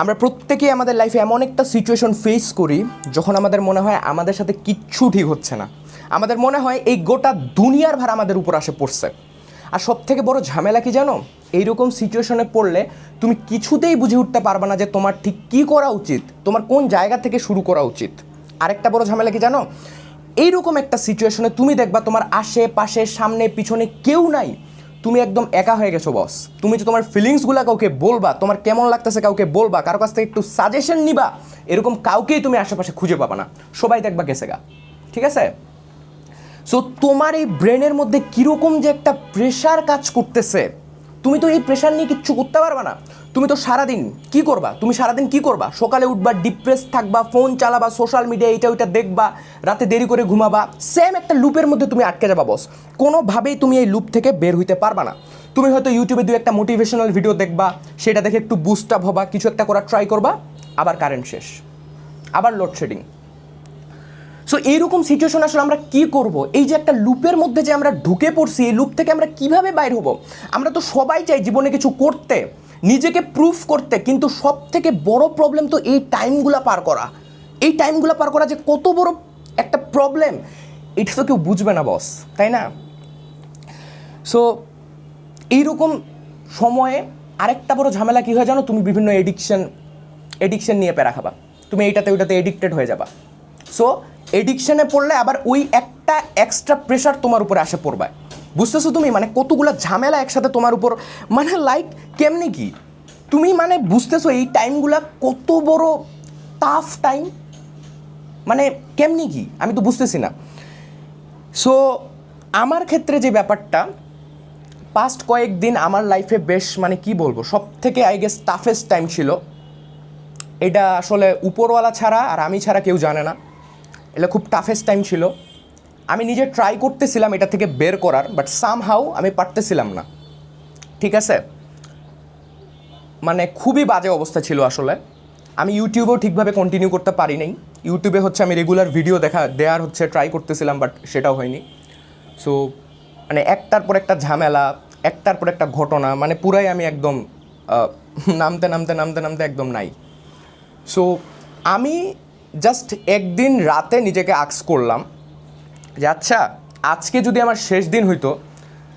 আমরা প্রত্যেকেই আমাদের লাইফে এমন একটা সিচুয়েশন ফেস করি, যখন আমাদের মনে হয় আমাদের সাথে কিচ্ছু ঠিক হচ্ছে না। আমাদের মনে হয় এই গোটা দুনিয়ার ভার আমাদের উপর আসে পড়ছে। আর সব থেকে বড় ঝামেলা কি জানো? এইরকম সিচুয়েশনে পড়লে তুমি কিছুতেই বুঝে উঠতে পারবে না যে তোমার ঠিক কী করা উচিত, তোমার কোন জায়গা থেকে শুরু করা উচিত। আরেকটা বড় ঝামেলা কি জানো? এইরকম একটা সিচুয়েশনে তুমি দেখবা তোমার আশেপাশে, সামনে, পিছনে কেউ নাই। তুমি একদম একা হয়ে গেছো বস তুমি যে তোমার ফিলিংসগুলো কাউকে বলবা, তোমার কেমন লাগতেছে কাউকে বলবা, কারও কাছ থেকে একটু সাজেশন নিবা, এরকম কাউকেই তুমি আশেপাশে খুঁজে পাবা না। সবাই দেখবা গেছে গা। ঠিক আছে? সো তোমার এই ব্রেনের মধ্যে কীরকম যে একটা প্রেশার কাজ করতেছে, তুমি তো এই প্রেশার নিয়ে কিচ্ছু করতে পারবা না। তুমি তো সারাদিন কি করবা? তুমি সারাদিন কি করবা? সকালে উঠবা ডিপ্রেস থাকবা ফোন চালাবা সোশ্যাল মিডিয়া এইটা ওইটা দেখবা, রাতে দেরি করে ঘুমাবা সেম একটা লুপের মধ্যে তুমি আটকে যাবা বস কোনোভাবেই তুমি এই লুপ থেকে বের হইতে পারবা না। তুমি হয়তো ইউটিউবে দু একটা মোটিভেশনাল ভিডিও দেখবা, সেটা দেখে একটু বুস্ট আপ হবা, কিছু একটা করার ট্রাই করবা, আবার কারেন্ট শেষ। আবার লোডশেডিং সো এইরকম সিচুয়েশন আসলে আমরা কি করব? এই যে একটা লুপের মধ্যে যে আমরা ঢুকে পড়ছি, এই লুপ থেকে আমরা কীভাবে বাইর হব? আমরা তো সবাই চাই জীবনে কিছু করতে। নিজেকে প্রুফ করতে, কিন্তু সব থেকে বড় প্রবলেম তো এই টাইমগুলো পার করা। এই টাইমগুলো পার করা যে কত বড় একটা প্রবলেম এটা তো কেউ বুঝবে না বস তাই না? সো এইরকম সময়ে আরেকটা বড় ঝামেলা কী হয় জানো? তুমি বিভিন্ন এডিকশন এডিকশন নিয়ে প্যারা খাবা। তুমি এইটাতে ওইটাতে এডিক্টেড হয়ে যাবা। সো এডিকশনে পড়লে আবার ওই একটা এক্সট্রা প্রেশার তোমার উপরে আসে পড়বে বুঝতেছো তুমি? মানে কতগুলো ঝামেলা একসাথে তোমার উপর। মানে লাইক কেমনি কি? তুমি মানে বুঝতেছো এই টাইমগুলো কত বড় টাফ টাইম মানে কেমনি কি? আমি তো বুঝতেছি না। সো আমার ক্ষেত্রে যে ব্যাপারটা পাস্ট কয়েকদিন আমার লাইফে বেশ মানে কি বলব? সব থেকে আই গেস টাফেস্ট টাইম ছিল। এটা আসলে উপরওয়ালা ছাড়া আর আমি ছাড়া কেউ জানে না। এটা খুব টাফেস্ট টাইম ছিল। আমি নিজে ট্রাই করতেছিলাম এটা থেকে বের করার বাট সামহাউ আমি পারতেছিলাম না। ঠিক আছে? মানে খুবই বাজে অবস্থা ছিল আসলে। আমি ইউটিউবেও ঠিকভাবে কন্টিনিউ করতে পারি নাই। ইউটিউবে হচ্ছে আমি রেগুলার ভিডিও দেখা, দেওয়ার হচ্ছে ট্রাই করতেছিলাম বাট সেটাও হয়নি। সো মানে একটার পর একটা ঝামেলা, একটার পর একটা ঘটনা মানে পুরাই আমি একদম নামতে নামতে নামতে নামতে একদম নাই। সো আমি জাস্ট একদিন রাতে নিজেকে আক্স করলাম। যে আচ্ছা আজকে যদি আমার শেষ দিন হইতো,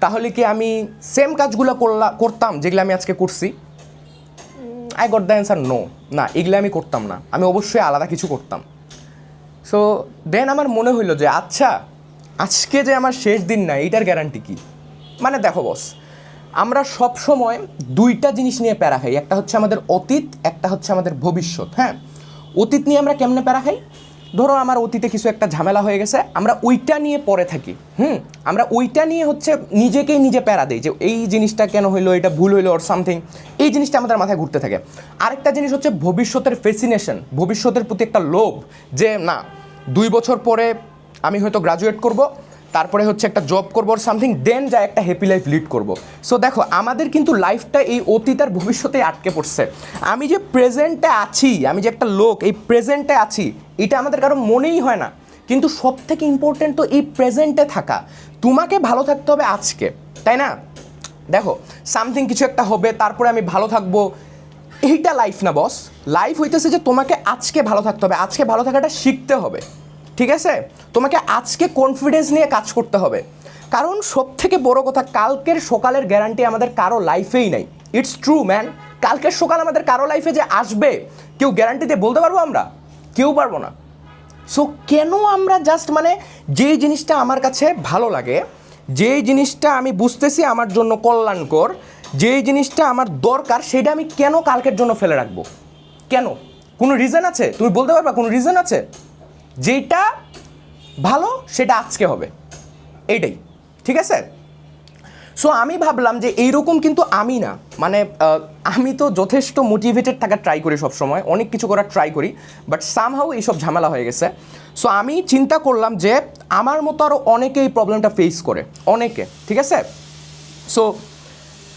তাহলে কি আমি সেম কাজগুলো করলা করতাম যেগুলো আমি আজকে করছি? I got the answer no না, এগুলো আমি করতাম না। আমি অবশ্যই আলাদা কিছু করতাম। সো দেন আমার মনে হইল যে আচ্ছা আজকে যে আমার শেষ দিন না এইটার গ্যারান্টি কি? মানে দেখো বস আমরা সব সময় দুইটা জিনিস নিয়ে প্যারা খাই। একটা হচ্ছে আমাদের অতীত, একটা হচ্ছে আমাদের ভবিষ্যৎ হ্যাঁ? অতীত নিয়ে আমরা কেমনে প্যারা খাই? ধরো আমার অতীতে কিছু একটা ঝামেলা হয়ে গেছে, আমরা ওইটা নিয়ে পড়ে থাকি। হুম? আমরা ওইটা নিয়ে হচ্ছে নিজেকেই নিজে প্যারা দিই যে এই জিনিসটা কেন হইল, এটা ভুল হইল ওর সামথিং এই জিনিসটা আমাদের মাথায় ঘুরতে থাকে। আরেকটা জিনিস হচ্ছে ভবিষ্যতের ফেসিনেশন ভবিষ্যতের প্রতি একটা লোভ যে না, দুই বছর পরে আমি হয়তো গ্রাজুয়েট করব তারপরে হচ্ছে একটা জব করব সামথিং দেন যা একটা হ্যাপি লাইফ লিড করব। সো দেখো, আমাদের কিন্তু লাইফটা এই অতীত আর ভবিষ্যতে আটকে পড়ছে। আমি যে প্রেজেন্টে আছি, আমি যে একটা লোক, এই প্রেজেন্টে আছি, এটা আমাদের কারও মনেই হয় না। কিন্তু সব থেকে ইম্পর্টেন্ট তো এই প্রেজেন্টে থাকা। তোমাকে ভালো থাকতে হবে আজকে, তাই না? দেখো সামথিং কিছু একটা হবে, তারপরে আমি ভালো থাকব। এইটা লাইফ না বস লাইফ হইতেছে যে তোমাকে আজকে ভালো থাকতে হবে, আজকে ভালো থাকাটা শিখতে হবে। ঠিক আছে? তোমাকে আজকে কনফিডেন্স নিয়ে কাজ করতে হবে। কারণ সব থেকে বড় কথা, কালকের সকালের গ্যারান্টি আমাদের কারও লাইফেই নাই। ইটস ট্রু ম্যান কালকের সকাল আমাদের কারও লাইফে যে আসবে, কেউ গ্যারান্টি দিয়ে বলতে পারব আমরা? কেউ পারব না। সো কেন আমরা জাস্ট মানে যেই জিনিসটা আমার কাছে ভালো লাগে, যেই জিনিসটা আমি বুঝতেছি আমার জন্য কল্যাণকর, যেই জিনিসটা আমার দরকার, সেটা আমি কেন কালকের জন্য ফেলে রাখব? কেন? কোনো রিজন আছে? তুমি বলতে পারবা কোনো রিজন আছে? যেটা ভালো, সেটা আজকে হবে। এইটাই ঠিক আছে? সো আমি ভাবলাম যে এইরকম কিন্তু আমি না। মানে আমি তো যথেষ্ট মোটিভেটেড থাকার ট্রাই করি সব সময় অনেক কিছু করার ট্রাই করি বাট সামহাও এইসব ঝামেলা হয়ে গেছে। সো আমি চিন্তা করলাম যে আমার মতো আরও অনেকে এই প্রবলেমটা ফেস করে। অনেকে। ঠিক আছে? সো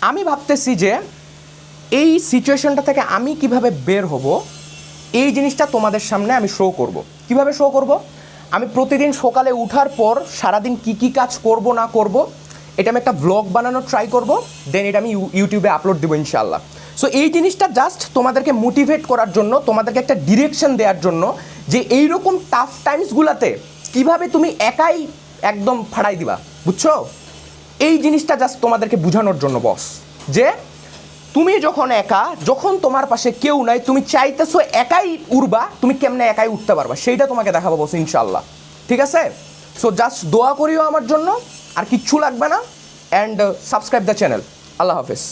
আমি ভাবতেছি যে এই সিচুয়েশনটা থেকে আমি কীভাবে বের হব, এই জিনিসটা তোমাদের সামনে আমি শো করব। কীভাবে শো করব? আমি প্রতিদিন সকালে উঠার পর সারাদিন কি কি কাজ করব, না করব, এটা আমি একটা ব্লগ বানানোর ট্রাই করব দেন এটা আমি ইউ- ইউটিউবে আপলোড দেবো ইনশাল্লাহ সো এই জিনিসটা জাস্ট তোমাদেরকে মোটিভেট করার জন্য, তোমাদেরকে একটা ডিরেকশন দেওয়ার জন্য যে এইরকম টাফ টাইমসগুলোতে কীভাবে তুমি একাই একদম ফাড়াই দিবা, বুঝছ? এই জিনিসটা জাস্ট তোমাদেরকে বোঝানোর জন্য বস যে তুমি যখন একা, যখন তোমার পাশে কেউ নাই, তুমি চাইতেছো একাই উড়বা, তুমি কেমনে একাই উঠতে পারবা? সেইটা তোমাকে দেখাবো বস ইনশাল্লাহ ঠিক আছে? সো জাস্ট দোয়া করিও আমার জন্য, আর কিচ্ছু লাগবে না অ্যান্ড সাবস্ক্রাইব দ্য চ্যানেল আল্লাহ হাফেজ।